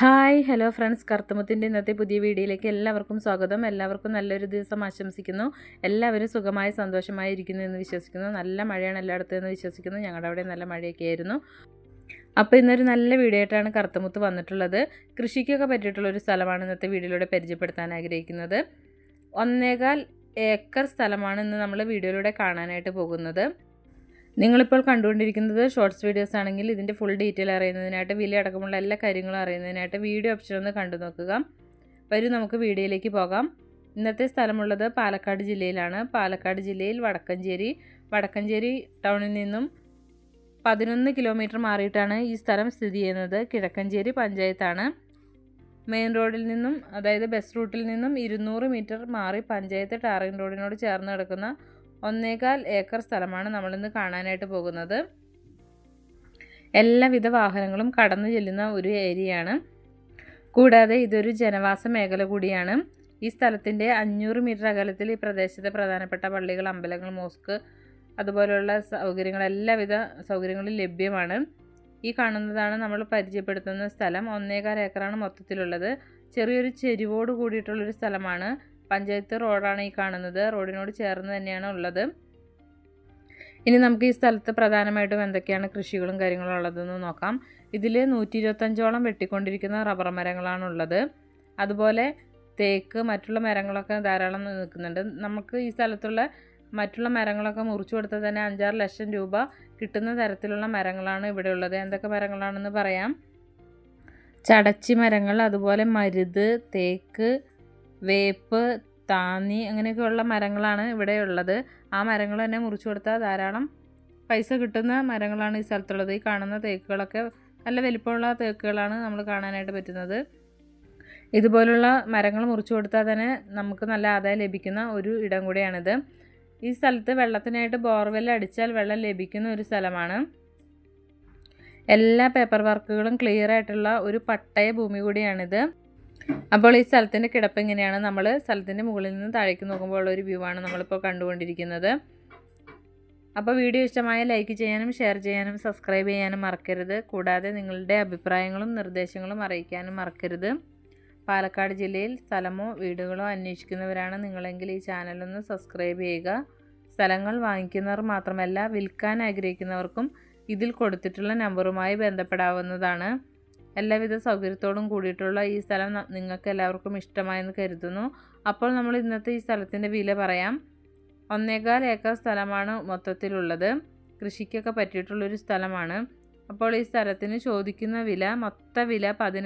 Hi hello friends. കറുത്തമുത്തിന്റെ ഇന്നത്തെ പുതിയ വീഡിയോയിലേക്ക് എല്ലാവർക്കും സ്വാഗതം. എല്ലാവർക്കും നല്ലൊരു ദിവസം ആശംസിക്കുന്നു. എല്ലാവരും സുഖമായി സന്തോഷമായി ഇരിക്കുന്നു എന്ന് വിശ്വസിക്കുന്നു. നല്ല മഴയാണ് എല്ലായിടത്തും എന്ന് വിശ്വസിക്കുന്നു. ഞങ്ങളുടെ അവിടെ നല്ല മഴയൊക്കെ ആയിരുന്നു. അപ്പോൾ ഇന്നൊരു നല്ല വീഡിയോ ആയിട്ടാണ് കറുത്തമുത്ത് വന്നിട്ടുള്ളത്. കൃഷിക്കൊക്കെ പറ്റിയിട്ടുള്ള ഒരു സ്ഥലമാണ് ഇന്നത്തെ വീഡിയോയിലൂടെ പരിചയപ്പെടുത്താൻ ആഗ്രഹിക്കുന്നത്. ഒന്നേകാൽ ഏക്കർ സ്ഥലമാണ് ഇന്ന് നമ്മൾ വീഡിയോയിലൂടെ കാണാനായിട്ട് പോകുന്നത്. നിങ്ങളിപ്പോൾ കണ്ടുകൊണ്ടിരിക്കുന്നത് ഷോർട്സ് വീഡിയോസ് ആണെങ്കിൽ ഇതിന്റെ ഫുൾ ഡീറ്റെയിൽ അറിയുന്നതിനായിട്ട് വില അടക്കമുള്ള എല്ലാ കാര്യങ്ങളും അറിയുന്നതിനായിട്ട് വീഡിയോ ഓപ്ഷൻ ഒന്ന് കണ്ടു നോക്കുക. വരും നമുക്ക് വീഡിയോയിലേക്ക് പോകാം. ഇന്നത്തെ സ്ഥലമുള്ളത് പാലക്കാട് ജില്ലയിലാണ്. പാലക്കാട് ജില്ലയിൽ വടക്കഞ്ചേരി വടക്കഞ്ചേരി ടൗണിൽ നിന്നും പതിനൊന്ന് കിലോമീറ്റർ മാറിയിട്ടാണ് ഈ സ്ഥലം സ്ഥിതി ചെയ്യുന്നത്. കിഴക്കഞ്ചേരി പഞ്ചായത്താണ്. മെയിൻ റോഡിൽ നിന്നും അതായത് ബസ് റൂട്ടിൽ നിന്നും ഇരുന്നൂറ് മീറ്റർ മാറി പഞ്ചായത്ത് ടാറിംഗ് റോഡിനോട് ചേർന്ന് കിടക്കുന്ന ഒന്നേകാൽ ഏക്കർ സ്ഥലമാണ് നമ്മളിന്ന് കാണാനായിട്ട് പോകുന്നത്. എല്ലാവിധ വാഹനങ്ങളും കടന്നു ചെല്ലുന്ന ഒരു ഏരിയയാണ്. കൂടാതെ ഇതൊരു ജനവാസ മേഖല കൂടിയാണ്. ഈ സ്ഥലത്തിന്റെ അഞ്ഞൂറ് മീറ്റർ അകലത്തിൽ ഈ പ്രദേശത്തെ പ്രധാനപ്പെട്ട പള്ളികൾ അമ്പലങ്ങൾ മോസ്ക് അതുപോലെയുള്ള സൗകര്യങ്ങൾ എല്ലാവിധ സൗകര്യങ്ങളും ലഭ്യമാണ്. ഈ കാണുന്നതാണ് നമ്മൾ പരിചയപ്പെടുത്തുന്ന സ്ഥലം. ഒന്നേകാൽ ഏക്കറാണ് മൊത്തത്തിലുള്ളത്. ചെറിയൊരു ചെരിവോട് കൂടിയിട്ടുള്ളൊരു സ്ഥലമാണ്. പഞ്ചായത്ത് റോഡാണ് ഈ കാണുന്നത്. റോഡിനോട് ചേർന്ന് തന്നെയാണ് ഉള്ളത്. ഇനി നമുക്ക് ഈ സ്ഥലത്ത് പ്രധാനമായിട്ടും എന്തൊക്കെയാണ് കൃഷികളും കാര്യങ്ങളും ഉള്ളതെന്ന് നോക്കാം. ഇതിൽ നൂറ്റി ഇരുപത്തഞ്ചോളം വെട്ടിക്കൊണ്ടിരിക്കുന്ന റബ്ബർ മരങ്ങളാണ് ഉള്ളത്. അതുപോലെ തേക്ക് മറ്റുള്ള മരങ്ങളൊക്കെ ധാരാളം നിൽക്കുന്നുണ്ട്. നമുക്ക് ഈ സ്ഥലത്തുള്ള മറ്റുള്ള മരങ്ങളൊക്കെ മുറിച്ചു കൊടുത്താൽ തന്നെ അഞ്ചാറ് ലക്ഷം രൂപ കിട്ടുന്ന തരത്തിലുള്ള മരങ്ങളാണ് ഇവിടെ ഉള്ളത്. എന്തൊക്കെ മരങ്ങളാണെന്ന് പറയാം. ചടച്ചി മരങ്ങൾ അതുപോലെ മരുത് തേക്ക് വേപ്പ് താന്നി അങ്ങനെയൊക്കെയുള്ള മരങ്ങളാണ് ഇവിടെ ഉള്ളത്. ആ മരങ്ങൾ തന്നെ മുറിച്ചു കൊടുത്താൽ ധാരാളം പൈസ കിട്ടുന്ന മരങ്ങളാണ് ഈ സ്ഥലത്തുള്ളത്. ഈ കാണുന്ന തേക്കുകളൊക്കെ നല്ല വലിപ്പമുള്ള തേക്കുകളാണ് നമ്മൾ കാണാനായിട്ട് പറ്റുന്നത്. ഇതുപോലുള്ള മരങ്ങൾ മുറിച്ചു കൊടുത്താൽ തന്നെ നമുക്ക് നല്ല ആദായം ലഭിക്കുന്ന ഒരു ഇടം കൂടിയാണിത്. ഈ സ്ഥലത്ത് വെള്ളത്തിനായിട്ട് ബോർവെൽ അടിച്ചാൽ വെള്ളം ലഭിക്കുന്ന ഒരു സ്ഥലമാണ്. എല്ലാ പേപ്പർ വർക്കുകളും ക്ലിയർ ആയിട്ടുള്ള ഒരു പട്ടയ ഭൂമി കൂടിയാണിത്. അപ്പോൾ ഈ സ്ഥലത്തിന്റെ കിടപ്പ് എങ്ങനെയാണ്? നമ്മൾ സ്ഥലത്തിന്റെ മുകളിൽ നിന്ന് താഴേക്ക് നോക്കുമ്പോൾ ഉള്ള ഒരു വ്യൂ ആണ് നമ്മളിപ്പോൾ കണ്ടുകൊണ്ടിരിക്കുന്നത്. അപ്പോൾ വീഡിയോ ഇഷ്ടമായ ലൈക്ക് ചെയ്യാനും ഷെയർ ചെയ്യാനും സബ്സ്ക്രൈബ് ചെയ്യാനും മറക്കരുത്. കൂടാതെ നിങ്ങളുടെ അഭിപ്രായങ്ങളും നിർദ്ദേശങ്ങളും അറിയിക്കാനും മറക്കരുത്. പാലക്കാട് ജില്ലയിൽ സ്ഥലമോ വീടുകളോ അന്വേഷിക്കുന്നവരാണ് നിങ്ങളെങ്കിൽ ഈ ചാനലൊന്ന് സബ്സ്ക്രൈബ് ചെയ്യുക. സ്ഥലങ്ങൾ വാങ്ങിക്കുന്നവർ മാത്രമല്ല വിൽക്കാൻ ആഗ്രഹിക്കുന്നവർക്കും ഇതിൽ കൊടുത്തിട്ടുള്ള നമ്പറുമായി ബന്ധപ്പെടാവുന്നതാണ്. എല്ലാവിധ സൗകര്യത്തോടും കൂടിയിട്ടുള്ള ഈ സ്ഥലം നിങ്ങൾക്ക് എല്ലാവർക്കും ഇഷ്ടമായെന്ന് കരുതുന്നു. അപ്പോൾ നമ്മൾ ഇന്നത്തെ ഈ സ്ഥലത്തിന്റെ വില പറയാം. ഒന്നേകാൽ ഏക്കർ സ്ഥലമാണ് മൊത്തത്തിലുള്ളത്. കൃഷിക്കൊക്കെ പറ്റിയിട്ടുള്ളൊരു സ്ഥലമാണ്. അപ്പോൾ ഈ സ്ഥലത്തിന് ചോദിക്കുന്ന വില മൊത്ത വില പതിന